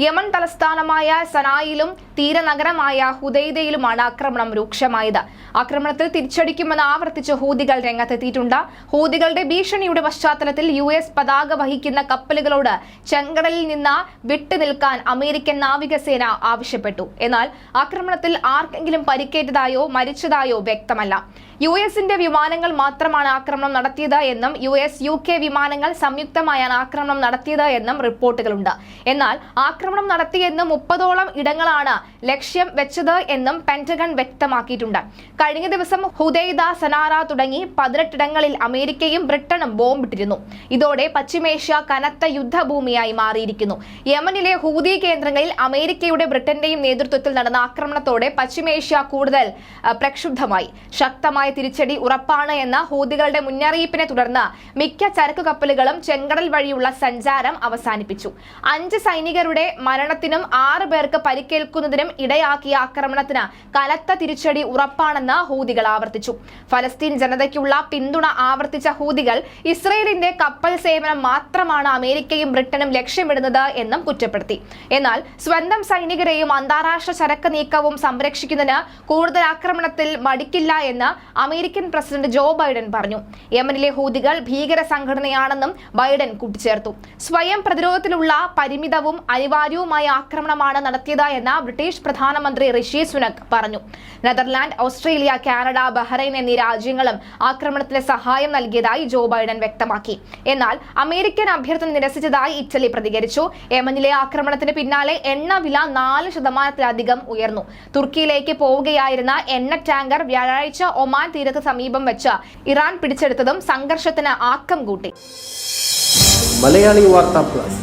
Yemen തലസ്ഥാനമായ സനായിലും തീരനഗരമായ ഹുദൈദയിലുമാണ് ആക്രമണം രൂക്ഷമായത്. ആക്രമണത്തിൽ തിരിച്ചടിക്കുമെന്ന് ആവർത്തിച്ച് ഹൂതികൾ രംഗത്തെത്തിയിട്ടുണ്ട്. ഹൂതികളുടെ ഭീഷണിയുടെ പശ്ചാത്തലത്തിൽ യു എസ് പതാക വഹിക്കുന്ന കപ്പലുകളോട് ചെങ്കടലിൽ നിന്ന് വിട്ടുനിൽക്കാൻ അമേരിക്കൻ നാവികസേന ആവശ്യപ്പെട്ടു. എന്നാൽ ആക്രമണത്തിൽ ആർക്കെങ്കിലും പരിക്കേറ്റതായോ മരിച്ചതായോ വ്യക്തമല്ല. യു എസിന്റെ വിമാനങ്ങൾ മാത്രമാണ് ആക്രമണം നടത്തിയത് എന്നും യു എസ് യു കെ വിമാനങ്ങൾ സംയുക്തമായാണ് ആക്രമണം നടത്തിയത് എന്നും റിപ്പോർട്ടുകളുണ്ട്. എന്നാൽ ആക്രമണം നടത്തിയെന്ന് മുപ്പതോളം ഇടങ്ങളാണ് ലക്ഷ്യം വെച്ചത് എന്നും പെന്റഗൺ വ്യക്തമാക്കിയിട്ടുണ്ട്. കഴിഞ്ഞ ദിവസം ഹുദൈദ സനാറ തുടങ്ങി പതിനെട്ടിടങ്ങളിൽ അമേരിക്കയും ബ്രിട്ടനും ബോംബിട്ടിരുന്നു. ഇതോടെ പശ്ചിമേഷ്യ കനത്ത യുദ്ധഭൂമിയായി മാറിയിരിക്കുന്നു. യമനിലെ ഹൂദി കേന്ദ്രങ്ങളിൽ അമേരിക്കയുടെ ബ്രിട്ടന്റെയും നേതൃത്വത്തിൽ നടന്ന ആക്രമണത്തോടെ പശ്ചിമേഷ്യ കൂടുതൽ പ്രക്ഷുബ്ധമായി. ശക്തമായ തിരിച്ചടി ഉറപ്പാണ് എന്ന ഹൂദികളുടെ മുന്നറിയിപ്പിനെ തുടർന്ന് മിക്ക ചരക്ക് കപ്പലുകളും ചെങ്കടൽ വഴിയുള്ള സഞ്ചാരം അവസാനിപ്പിച്ചു. അഞ്ച് സൈനികരുടെ മരണത്തിനും ആറ് പേർക്ക് പരിക്കേൽക്കുന്നതിനും ഇടയാക്കിയ ആക്രമണത്തിന് കനത്ത തിരിച്ചടി ഉറപ്പാണെന്ന് ഹൂതികൾ ആവർത്തിച്ചു. ഫലസ്തീൻ ജനതയ്ക്കുള്ള പിന്തുണ ആവർത്തിച്ച ഹൂതികൾ ഇസ്രയേലിന്റെ കപ്പൽ സേവനം മാത്രമാണ് അമേരിക്കയും ബ്രിട്ടനും ലക്ഷ്യമിടുന്നത് എന്നും കുറ്റപ്പെടുത്തി. എന്നാൽ സ്വന്തം സൈനികരെയും അന്താരാഷ്ട്ര ചരക്ക് നീക്കവും സംരക്ഷിക്കുന്നതിന് കൂടുതൽ ആക്രമണത്തിൽ മടിക്കില്ല എന്ന് അമേരിക്കൻ പ്രസിഡന്റ് ജോ ബൈഡൻ പറഞ്ഞു. യമനിലെ ഹൂതികൾ ഭീകര സംഘടനയാണെന്നും ബൈഡൻ കൂട്ടിച്ചേർത്തു. സ്വയം പ്രതിരോധത്തിലുള്ള പരിമിതവും അനിവാര്യവുമായ ആക്രമണമാണ് നടത്തിയത് എന്ന് ബ്രിട്ടീഷ് പ്രധാനമന്ത്രി ഋഷി സുനക് പറഞ്ഞു. നെതർലാൻഡ് ഓസ്ട്രേലിയ കാനഡ ബഹ്റൈൻ എന്നീ രാജ്യങ്ങളും ആക്രമണത്തിന് സഹായം നൽകിയതായി ജോ ബൈഡൻ വ്യക്തമാക്കി. എന്നാൽ അമേരിക്കൻ അഭ്യർത്ഥന നിരസിച്ചതായി ഇറ്റലി പ്രതികരിച്ചു. യമനിലെ ആക്രമണത്തിന് പിന്നാലെ എണ്ണ വില നാല് ശതമാനത്തിലധികം ഉയർന്നു. തുർക്കിയിലേക്ക് പോവുകയായിരുന്ന എണ്ണ ടാങ്കർ വ്യാഴാഴ്ച ഒമാൻ തീരത്ത് സമീപം വെച്ച് ഇറാൻ പിടിച്ചെടുത്തതും സംഘർഷത്തിന് ആക്കം കൂട്ടി. മലയാളി വാർത്താ plus.